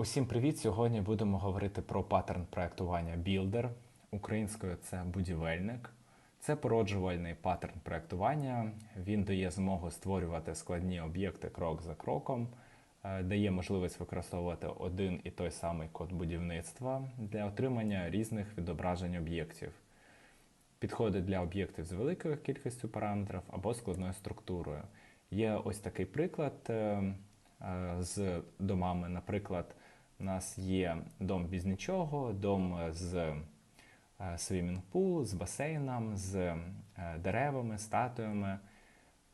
Усім привіт! Сьогодні будемо говорити про паттерн проектування Builder. Українською це будівельник. Це породжувальний паттерн проектування. Він дає змогу створювати складні об'єкти крок за кроком, е, дає можливість використовувати один і той самий код будівництва для отримання різних відображень об'єктів. Підходить для об'єктів з великою кількістю параметрів або складною структурою. Є ось такий приклад е, е, з домами. Наприклад, у нас є дом без нічого, дом з свімінг-пул, з басейном, з е, деревами, статуями.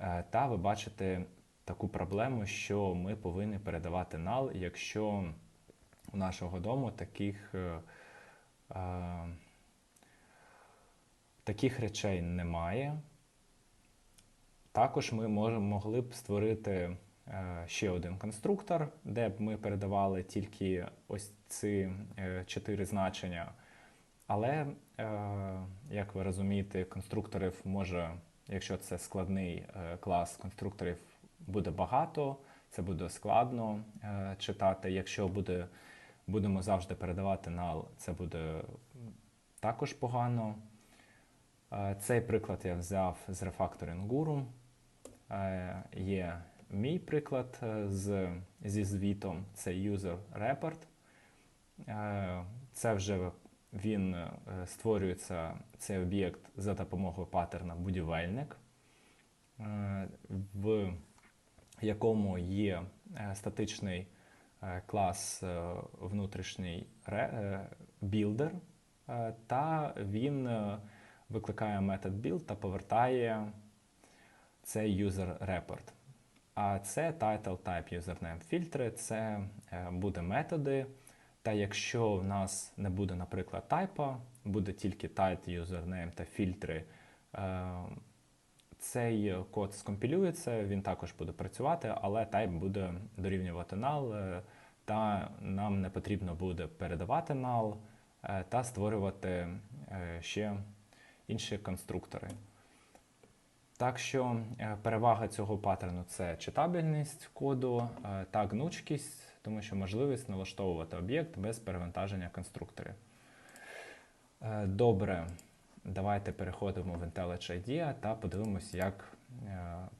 Е, Та ви бачите таку проблему, що ми повинні передавати нал, якщо у нашого дому таких, е, е, таких речей немає. Також ми можемо, могли б створити е, ще один конструктор, де б ми передавали тільки ось ці е, чотири значення. Але, е, як ви розумієте, конструкторів може, якщо це складний е, клас конструкторів, буде багато, це буде складно е, читати. Якщо буде, будемо завжди передавати нал, це буде також погано. Е, Цей приклад я взяв з. Е, Є мій приклад е, з, зі звітом, це User Report. Е, Це вже він е, створюється цей об'єкт за допомогою паттерна будівельник, в якому є статичний клас внутрішній builder, та він викликає метод build та повертає цей user report. А це title type username фільтри, це е, буде методи. Та якщо в нас не буде, наприклад, тайпа, буде тільки type, username та фільтри, е, цей код скомпілюється, він також буде працювати, але тайп буде дорівнювати null, е, та нам не потрібно буде передавати null та створювати ще інші конструктори. Так що е, перевага цього паттерну це читабельність коду е, та гнучкість, тому що можливість налаштовувати об'єкт без перевантаження конструкторів. Е, Добре, давайте переходимо в IntelliJ IDEA та подивимось, як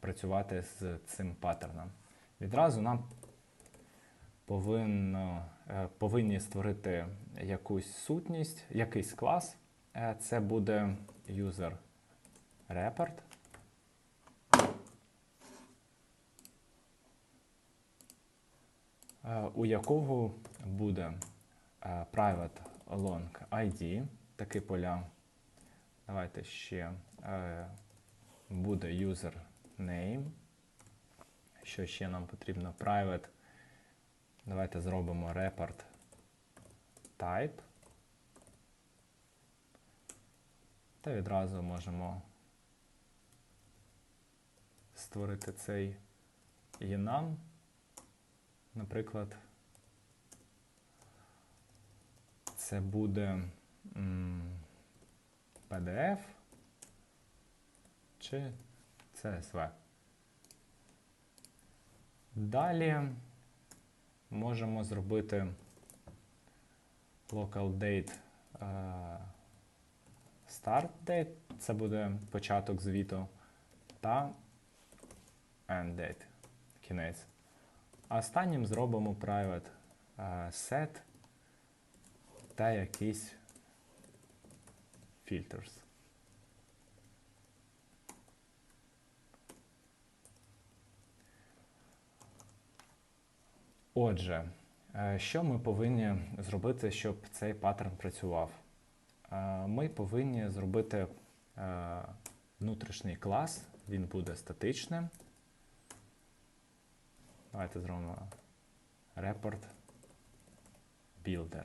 працювати з цим паттерном. Відразу нам повинно, повинні створити якусь сутність, якийсь клас. Це буде user report. У якого буде private long ID, такі поля. Давайте ще буде user name. Що ще нам потрібно? Private. Давайте зробимо report type. Та відразу можемо створити цей enum. Наприклад, це буде PDF чи CSV. Далі можемо зробити local date е, start date, це буде початок звіту, та end date, кінець. Останнім зробимо private е, set та якийсь filters. Отже, е, що ми повинні зробити, щоб цей паттерн працював? Е, Ми повинні зробити внутрішній клас, він буде статичним. Давайте зробимо report builder.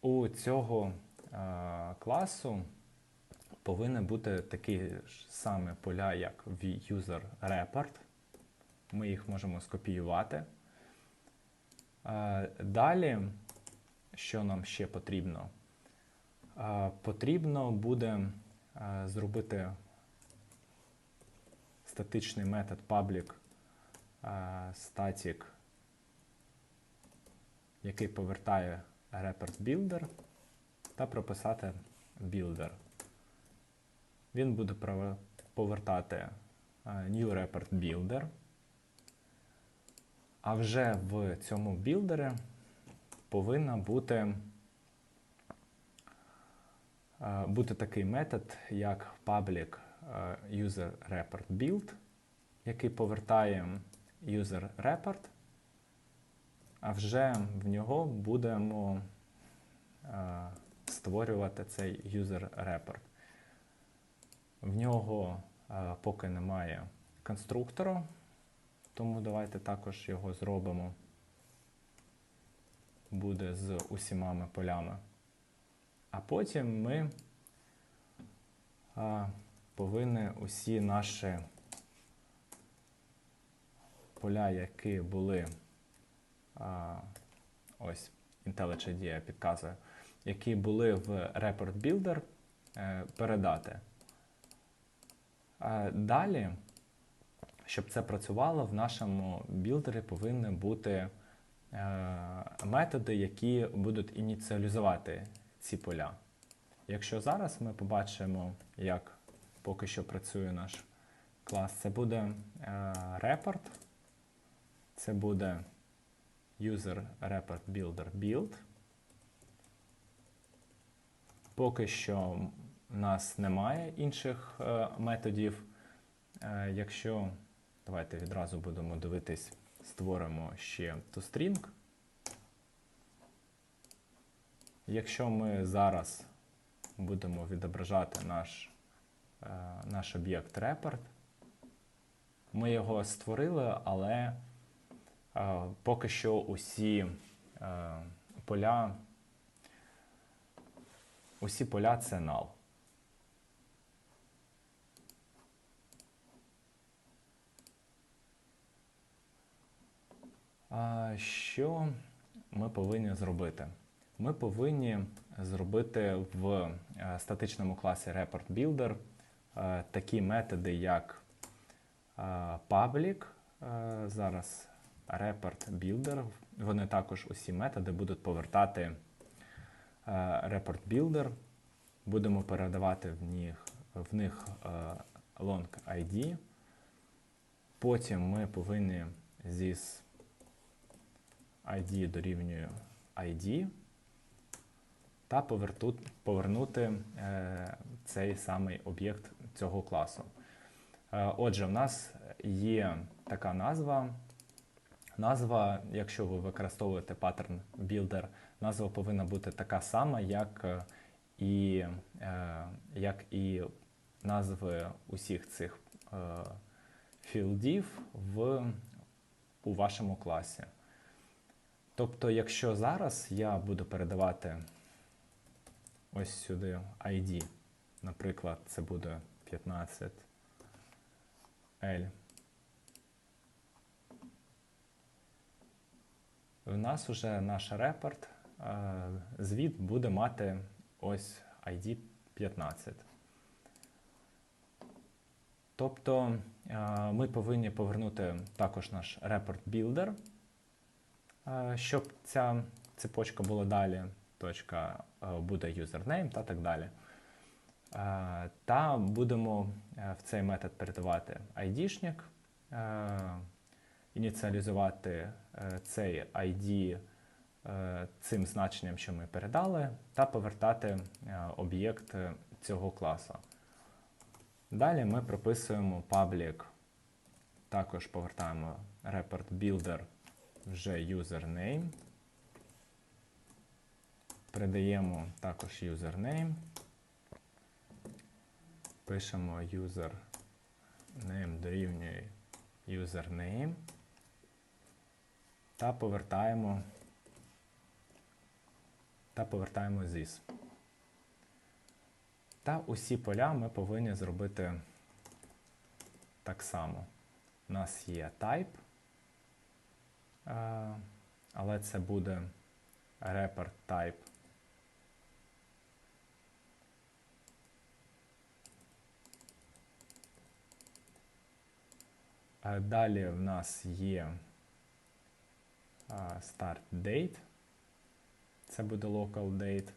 У цього е, класу повинні бути такі ж самі поля, як в user report. Ми їх можемо скопіювати. Е, далі, що нам ще потрібно? Е, потрібно буде е, зробити статичний метод public static, який повертає report builder, та прописати builder. Він буде повертати е, new report builder. А вже в цьому білдері повинна бути, е, бути такий метод, як public е, user report build, який повертає user report, а вже в нього будемо е, створювати цей user report. В нього е, поки немає конструктора, тому давайте також його зробимо. Буде з усіма полями. А потім ми повинні усі наші поля, які були а, ось IntelliJ IDEA підказує, які були в Report Builder, е, передати. А далі, щоб це працювало, в нашому білдері повинні бути е, методи, які будуть ініціалізувати ці поля. Якщо зараз ми побачимо, як поки що працює наш клас, це буде е, report, це буде user report builder build. Поки що у нас немає інших е, методів. Е, якщо давайте відразу будемо дивитись, створимо ще toString. Якщо ми зараз будемо відображати наш, наш об'єкт report, ми його створили, але е, поки що усі е, поля, усі поля це null. Що ми повинні зробити? Ми повинні зробити в е, статичному класі Report Builder е, такі методи, як е, public, е, зараз Report Builder. Вони також усі методи будуть повертати е, Report Builder. Будемо передавати в них, в них е, long ID. Потім ми повинні зі ID дорівнює ID та повернути е, цей самий об'єкт цього класу. Е, отже, в нас є така назва. Назва, якщо ви використовуєте паттерн Builder, назва повинна бути така сама, як е, і, як і назви усіх цих філдів в, у вашому класі. Тобто, якщо зараз я буду передавати ось сюди ID, наприклад, це буде 15L. У нас вже наш репорт, е, звіт буде мати ось ID 15. Тобто е, ми повинні повернути також наш репорт builder, е, щоб ця цепочка була далі. Точка е, буде username та так далі. Е, Та будемо е, в цей метод передавати ID-шник, ініціалізувати цей ID цим значенням, що ми передали, та повертати об'єкт цього класу. Далі ми прописуємо public, також повертаємо report builder вже username. Передаємо також username. Пишемо username дорівнює username. Та повертаємо та повертаємо this. Та усі поля ми повинні зробити так само. У нас є type, але це буде report type. Далі в нас є start date. Це буде local date.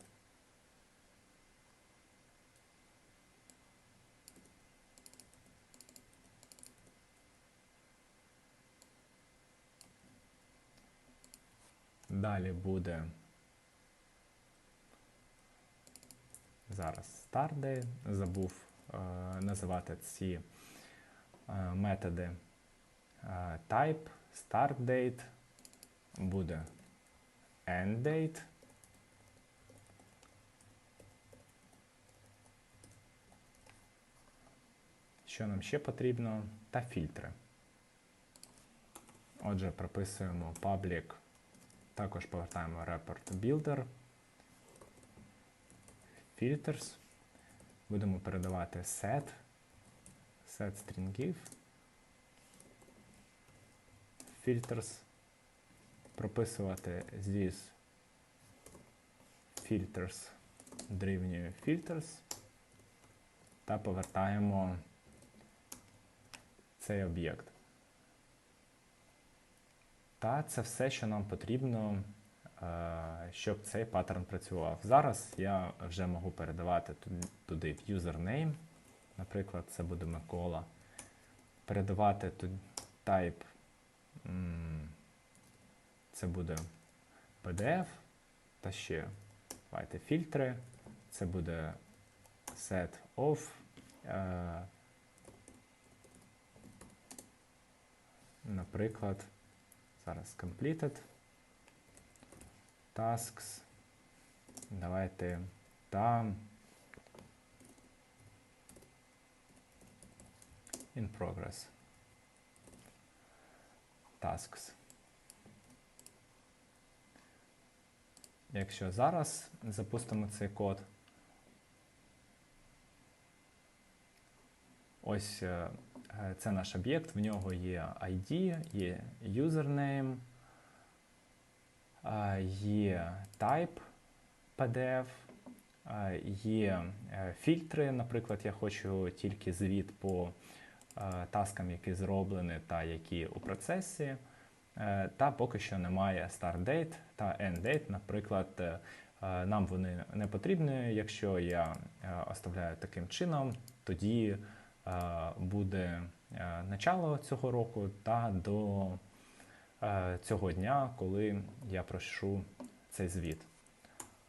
Далі буде зараз date. Забув е, називати ці е, методи type, start date, буде end date. Що нам ще потрібно? Та фільтри. Отже, прописуємо public, також повертаємо report builder, filters, будемо передавати set, set stringів, filters, прописувати this filters дорівнює filters та повертаємо цей об'єкт. Та це все, що нам потрібно, е, щоб цей паттерн працював. Зараз я вже можу передавати туди username, наприклад, це буде Микола. Передавати тут type, це буде PDF, та ще давайте фільтри, це буде set of. е, Наприклад, зараз completed. Tasks. Давайте та in progress. Tasks. Якщо зараз запустимо цей код, ось е, це наш об'єкт, в нього є ID, є username, є type PDF, є е, фільтри. Наприклад, я хочу тільки звіт по е, таскам, які зроблені та які у процесі. Е, та поки що немає start date та end date. Наприклад, нам вони не потрібні. Якщо я оставляю таким чином, тоді буде начало цього року та до цього дня, коли я прошу цей звіт.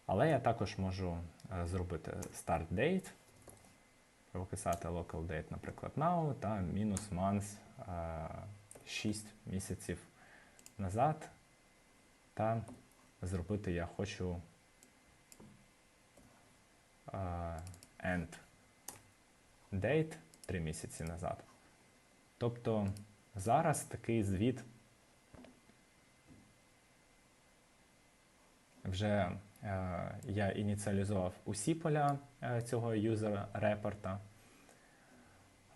Але я також можу зробити start date, прописати local date, наприклад, now та мінус months 6 місяців назад. Та зробити я хочу end date 3 місяці назад. Тобто зараз такий звіт вже е, я ініціалізував усі поля е, цього user репорта.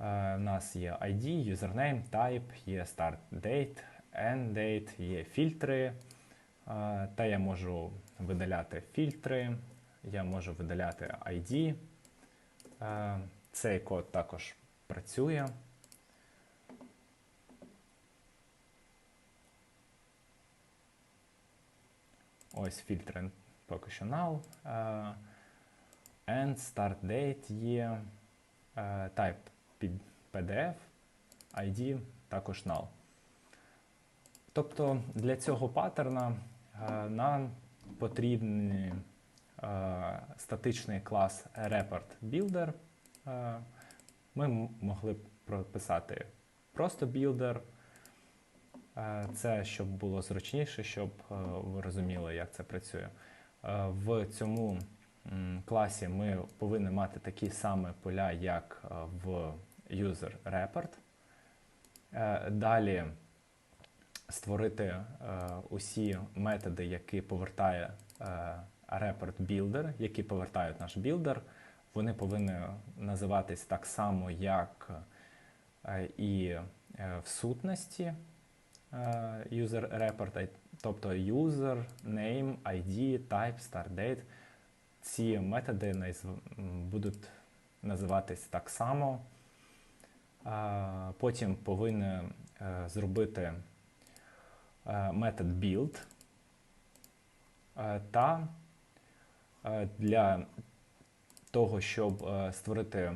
Е, у нас є ID, username, type, є start date, end date, є фільтри. Е, та я можу видаляти фільтри, я можу видаляти ID. Е, цей код також працює. Ось фільтри поки null. Uh, end start date є uh, type під PDF, ID також null. Тобто для цього паттерна uh, нам потрібний uh, статичний клас report builder. Ми могли б прописати просто builder. Це щоб було зручніше, щоб ви розуміли, як це працює. В цьому класі ми повинні мати такі самі поля, як в user report. Далі створити усі методи, які повертає report builder, які повертають наш білдер. Вони повинні називатись так само, як і в сутності user report, тобто user, name, ID, type, start date. Ці методи будуть називатись так само. Потім повинні е, зробити е, метод build е, та для того, щоб створити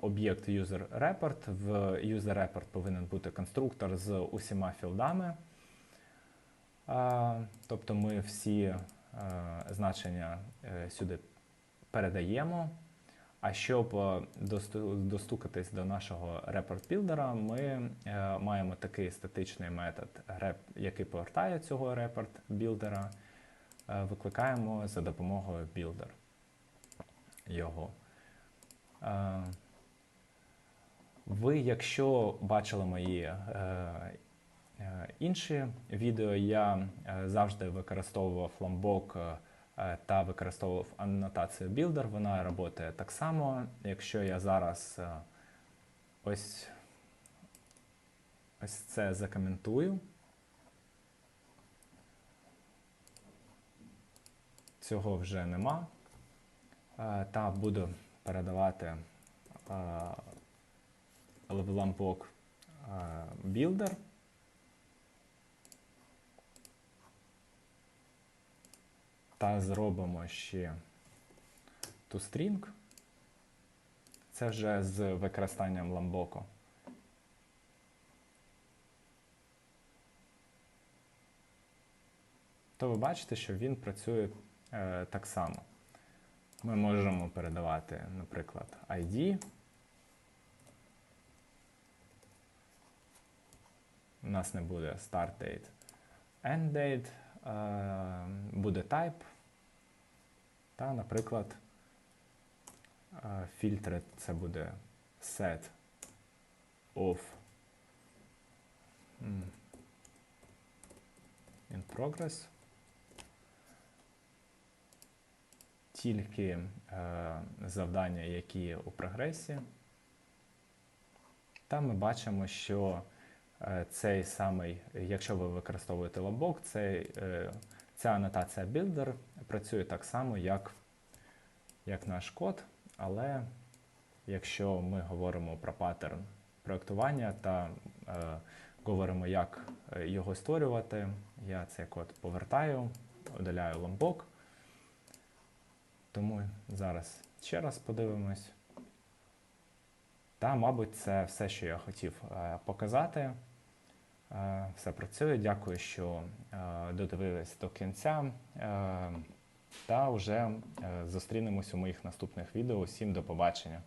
об'єкт user-report, в user-report повинен бути конструктор з усіма філдами. Тобто ми всі е, значення е, сюди передаємо. А щоб е, достукатись до нашого репорт-білдера, ми е, маємо такий статичний метод, який повертає цього репорт-білдера, е, викликаємо за допомогою builder його. Ви, якщо бачили мої інші відео, я е, завжди використовував ламбок е, е, та використовував анотацію Builder. Вона працює так само. Якщо я зараз е, ось, ось це закоментую, цього вже нема. Е, Та буду передавати е, е, Builder. Та зробимо ще toString. Це вже з використанням ламбоку. То ви бачите, що він працює е, так само. Ми можемо передавати, наприклад, ID. У нас не буде start date, end date, буде type. Та, наприклад, е, фільтри це буде set of in progress. Тільки е, завдання, які у прогресі. Та ми бачимо, що е, цей самий, якщо ви використовуєте лабок, цей, е, ця анотація Builder працює так само, як, як наш код, але якщо ми говоримо про паттерн проєктування та е, говоримо, як е, його створювати, я цей код повертаю, удаляю ламбок. Тому зараз ще раз подивимось. Та, мабуть, це все, що я хотів е, показати. Е, Все працює. Дякую, що е, додивились до кінця. Е, Та вже зустрінемось у моїх наступних відео. Усім до побачення.